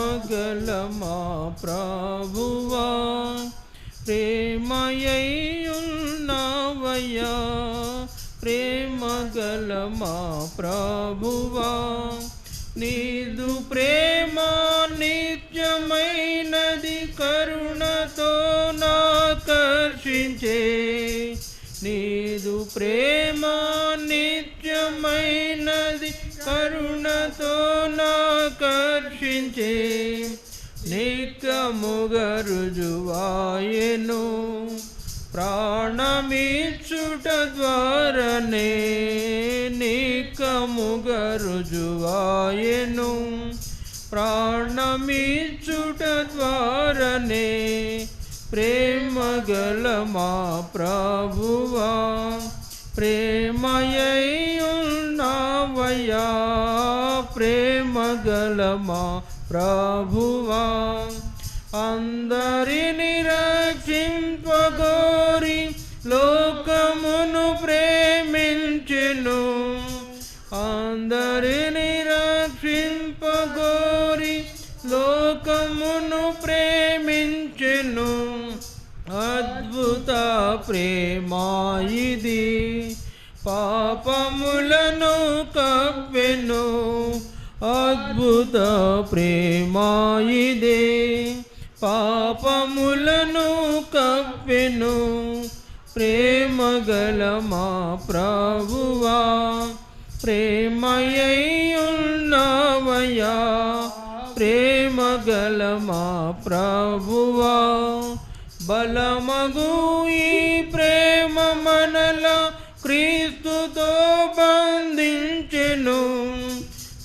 గల మా ప్రభువా? ప్రేమయ్యున్నవయ్యా ప్రేమ మా ప్రభువా? నీదు ప్రేమ నిత్యమైనది కరుణతో నాకర్షించే. నీదు ప్రేమ నిత్యమైనది కరుణతో నాకర్షించే నిత్యముగా రుజువాయెను ప్రాణమిచ్చుట ద్వారనే నికముగా రుజువాయెను ప్రాణమిచ్చుట ద్వారనే ప్రేమ గల మా ప్రభువా? ప్రేమయ్యున్నావయ్యా ప్రేమ ప్రేమగలమా ప్రభువా. అందరిని రక్షింపగోరి లోకమును ప్రేమించెను. అందరిని రక్షింపగోరి లోకమును ప్రేమించెను. అద్భుత ప్రేమాయిది పాపములను కప్పెను అద్భుత ప్రేమాయిదే పాపములను కప్పెను ప్రేమ గల మా ప్రభువా. ప్రేమయ్యున్నవయా ప్రేమ గల మా ప్రభువా. బలమగు ఈ ప్రేమ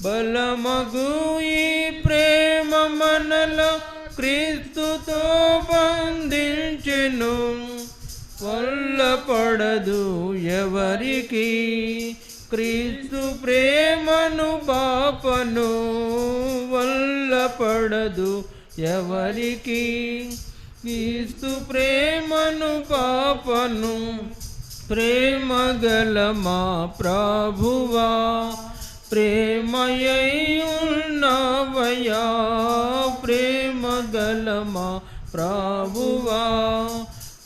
బలమగు ఈ ప్రేమ మనల క్రీస్తుతో బంధించెను. వల్ల పడదు ఎవరికి? క్రీస్తు ప్రేమను పాపను వల్ల పడదు ఎవరికి? క్రీస్తు ప్రేమను పాపను ప్రేమ గల మా ప్రభువా. ప్రేమయ్యున్నవయా ప్రేమ గలమా ప్రభువా?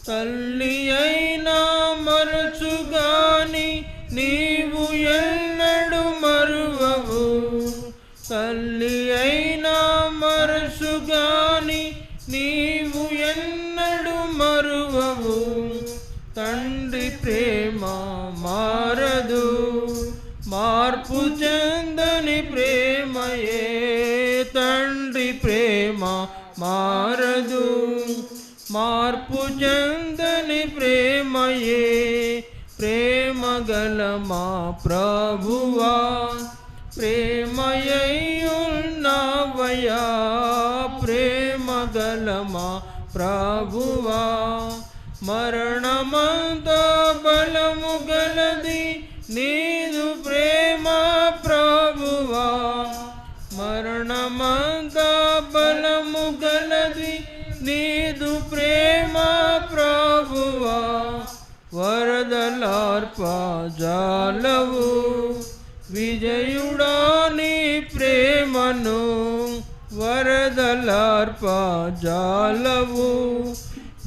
తల్లి అయినా మరచుగాని నీవు ఎన్నడు మరువవు. తల్లి అయినా మరచుగాని నీవు ఎన్నడు మరువవు. తండ్రి ప్రేమ మార ప్రేమ మారదు. మార్పు చందని ప్రేమయే ప్రేమ గల మా ప్రభువా. ప్రేమయ్యున్నవయా ప్రేమ గల మా ప్రభువా. మరణమంత బలము గలది నీదు ప్రేమ ప్రభువా. మరణమంతా వరదలార్ప జాలవు విజయుడా నీ ప్రేమను వరదలార్ప జాలవు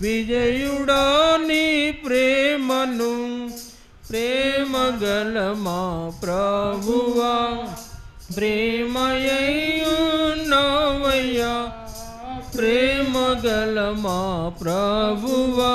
విజయుడా నీ ప్రేమను ప్రేమ గల మా ప్రభువా. ప్రేమయ్యున్నవయ్యా ప్రేమ గల మా ప్రభువా.